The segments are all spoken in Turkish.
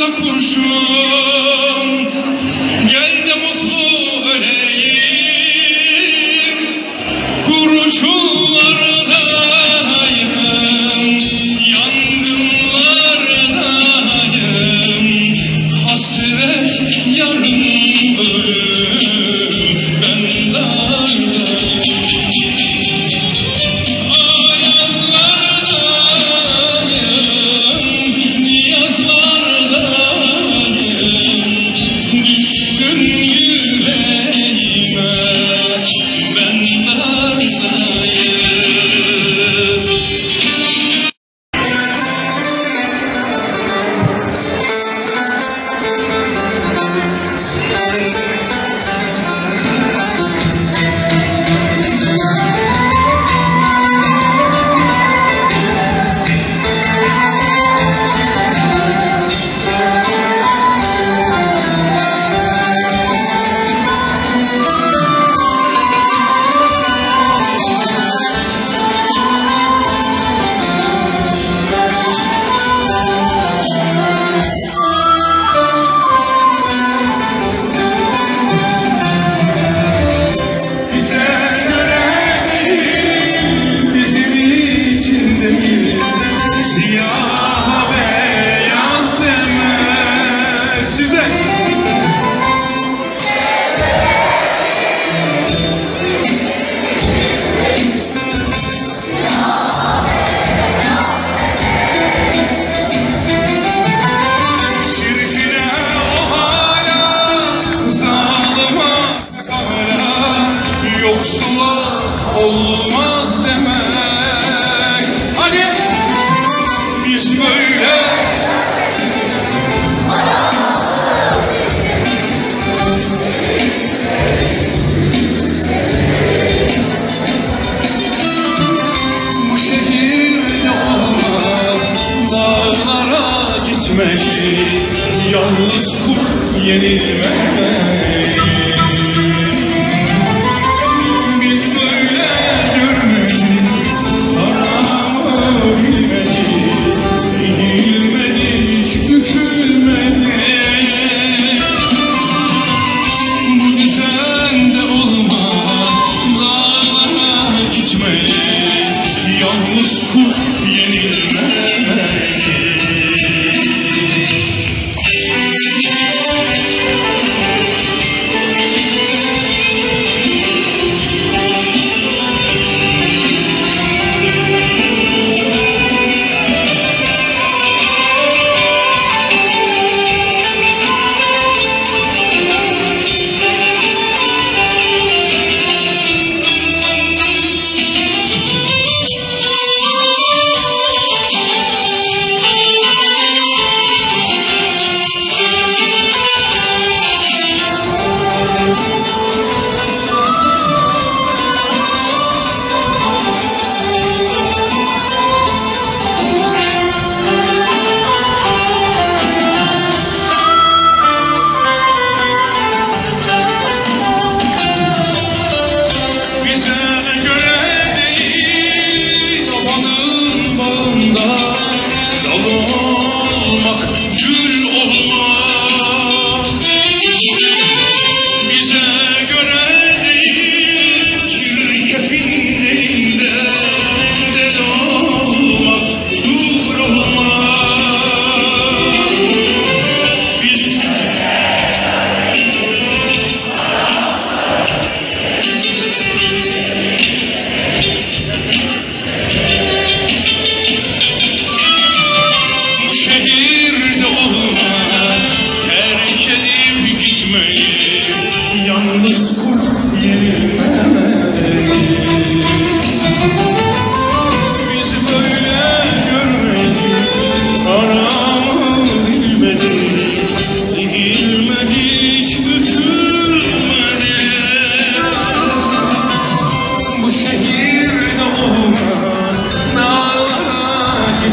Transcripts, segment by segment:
da kurşun. Gel de mutlu öleyim Kurşunlardayım Yangınlardayım Hasret yarım Gönlüm yalnız kurt yenilmez.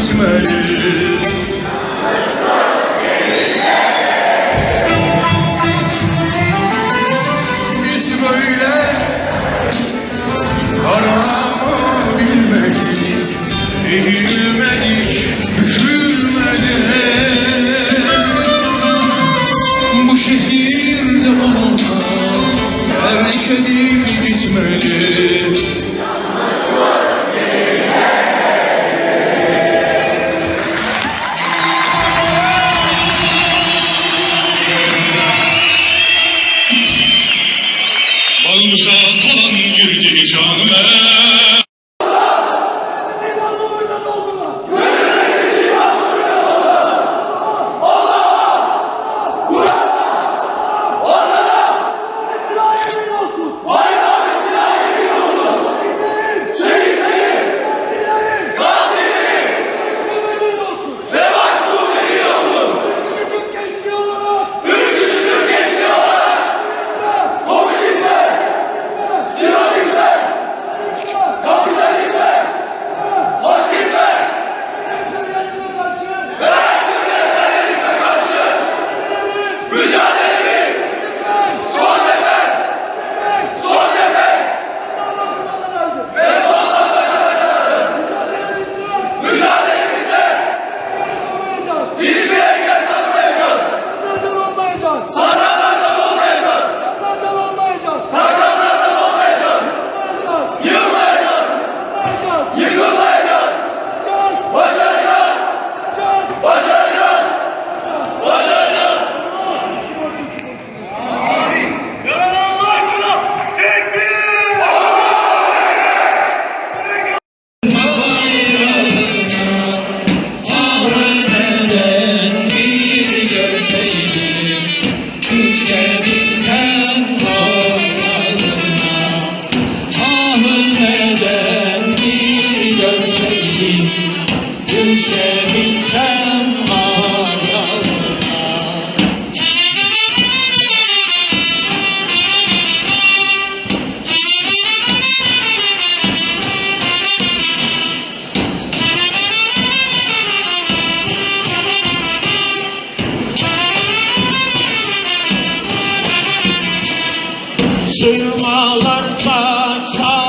Christmas. Sırmalar saçar